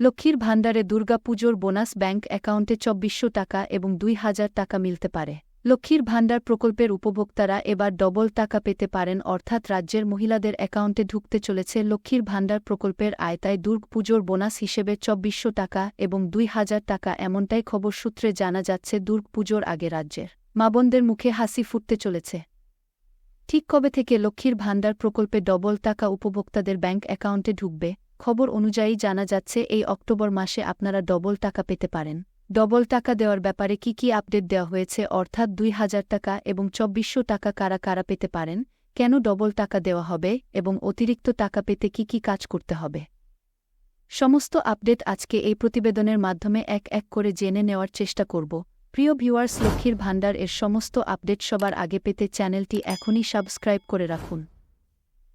লক্ষ্মীর ভাণ্ডারে দুর্গাপুজোর বোনাস ব্যাংক অ্যাকাউন্টে চব্বিশশো টাকা এবং দুই হাজার টাকা মিলতে পারে। লক্ষ্মীর ভাণ্ডার প্রকল্পের উপভোক্তারা এবার ডবল টাকা পেতে পারেন, অর্থাৎ রাজ্যের মহিলাদের অ্যাকাউন্টে ঢুকতে চলেছে লক্ষ্মীর ভাণ্ডার প্রকল্পের আয়তায় দুর্গ পুজোর বোনাস হিসেবে চব্বিশশো টাকা এবং দুই হাজার টাকা এমনটাই খবর সূত্রে জানা যাচ্ছে দুর্গ পুজোর আগে রাজ্যের। মা বোনদের মুখে হাসি ফুটতে চলেছে। ঠিক কবে থেকে লক্ষ্মীর ভাণ্ডার প্রকল্পে ডবল টাকা উপভোক্তাদের ব্যাংক অ্যাকাউন্টে ঢুকবে? খবর অনুযায়ী জানা যাচ্ছে, এই অক্টোবর মাসে আপনারা ডবল টাকা পেতে পারেন। ডবল টাকা দেওয়ার ব্যাপারে কি কি আপডেট দেওয়া হয়েছে, অর্থাৎ দুই হাজার টাকা এবং চব্বিশশো টাকা কারা কারা পেতে পারেন, কেন ডবল টাকা দেওয়া হবে এবং অতিরিক্ত টাকা পেতে কি কি কাজ করতে হবে? সমস্ত আপডেট আজকে এই প্রতিবেদনের মাধ্যমে এক এক করে জেনে নেওয়ার চেষ্টা করব। প্রিয় ভিউয়ার্স, লক্ষ্মীর ভাণ্ডার এর সমস্ত আপডেট সবার আগে পেতে চ্যানেলটি এখনই সাবস্ক্রাইব করে রাখুন।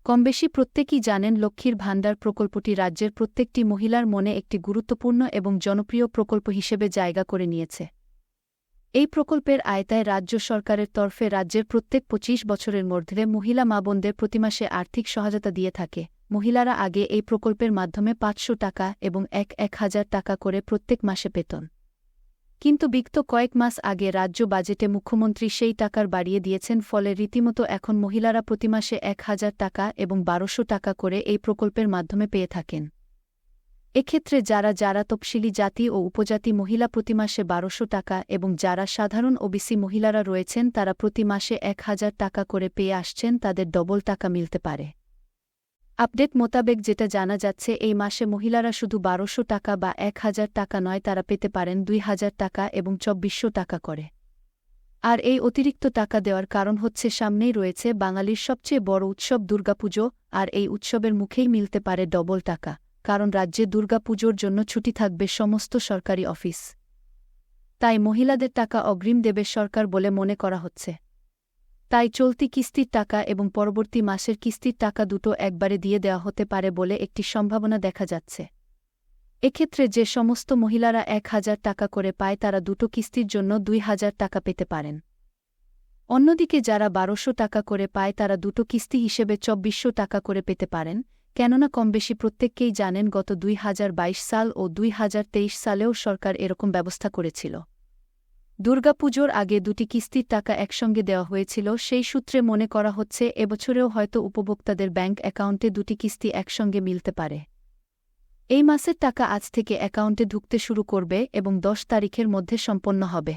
কমবেশি প্রত্যেকেই জানেন লক্ষ্মীর ভাণ্ডার প্রকল্পটি রাজ্যের প্রত্যেকটি মহিলার মনে একটি গুরুত্বপূর্ণ এবং জনপ্রিয় প্রকল্প হিসেবে জায়গা করে নিয়েছে। এই প্রকল্পের আয়তায় রাজ্য সরকারের তরফে রাজ্যের প্রত্যেক পঁচিশ বছরের মধ্যে মহিলা মা বোনদের প্রতিমাসে আর্থিক সহায়তা দিয়ে থাকে। মহিলারা আগে এই প্রকল্পের মাধ্যমে পাঁচশো টাকা এবং এক এক হাজার টাকা করে প্রত্যেক মাসে পেতন কিন্তু বিগত কয়েক মাস আগে রাজ্য বাজেটে মুখ্যমন্ত্রী সেই টাকার বাড়িয়ে দিয়েছেন ফলে রীতিমতো এখন মহিলারা প্রতিমাসে এক হাজার টাকা এবং বারোশো টাকা করে এই প্রকল্পের মাধ্যমে পেয়ে থাকেন। এক্ষেত্রে যারা যারা তফসিলি জাতি ও উপজাতি মহিলা প্রতিমাসে বারোশো টাকা এবং যারা সাধারণ ওবিসি মহিলারা রয়েছেন তারা প্রতি মাসে এক হাজার টাকা করে পেয়ে আসছেন তাদের ডবল টাকা মিলতে পারে। আপডেট মোতাবেক যেটা জানা যাচ্ছে, এই মাসে মহিলারা শুধু বারোশো টাকা বা এক হাজার টাকা নয়, তারা পেতে পারেন দুই হাজার টাকা এবং চব্বিশশো টাকা করে। আর এই অতিরিক্ত টাকা দেওয়ার কারণ হচ্ছে সামনেই রয়েছে বাঙালির সবচেয়ে বড় উৎসব দুর্গাপুজো, আর এই উৎসবের মুখেই মিলতে পারে ডবল টাকা, কারণ রাজ্যে দুর্গাপুজোর জন্য ছুটি থাকবে সমস্ত সরকারি অফিস। তাই মহিলাদের টাকা অগ্রিম দেবে সরকার বলে মনে করা হচ্ছে। তাই চলতি কিস্তির টাকা এবং পরবর্তী মাসের কিস্তির টাকা দুটো একবারে দিয়ে দেওয়া হতে পারে বলে একটি সম্ভাবনা দেখা যাচ্ছে। এক্ষেত্রে যে সমস্ত মহিলারা এক হাজার টাকা করে পায় তারা দুটো কিস্তির জন্য দুই হাজার টাকা পেতে পারেন। অন্যদিকে যারা বারোশো টাকা করে পায় তারা দুটো কিস্তি হিসেবে চব্বিশশো টাকা করে পেতে পারেন, কেননা কমবেশি প্রত্যেককেই জানেন গত দুই হাজার বাইশ সাল ও দুই হাজার তেইশ সালেও সরকার এরকম ব্যবস্থা করেছিল। দুর্গাপুজোর আগে দুটি কিস্তির টাকা একসঙ্গে দেওয়া হয়েছিল, সেই সূত্রে মনে করা হচ্ছে এবছরেও হয়তো উপভোক্তাদের ব্যাংক অ্যাকাউন্টে দুটি কিস্তি একসঙ্গে মিলতে পারে। এই মাসের টাকা আজ থেকে অ্যাকাউন্টে ঢুকতে শুরু করবে এবং দশ তারিখের মধ্যে সম্পন্ন হবে।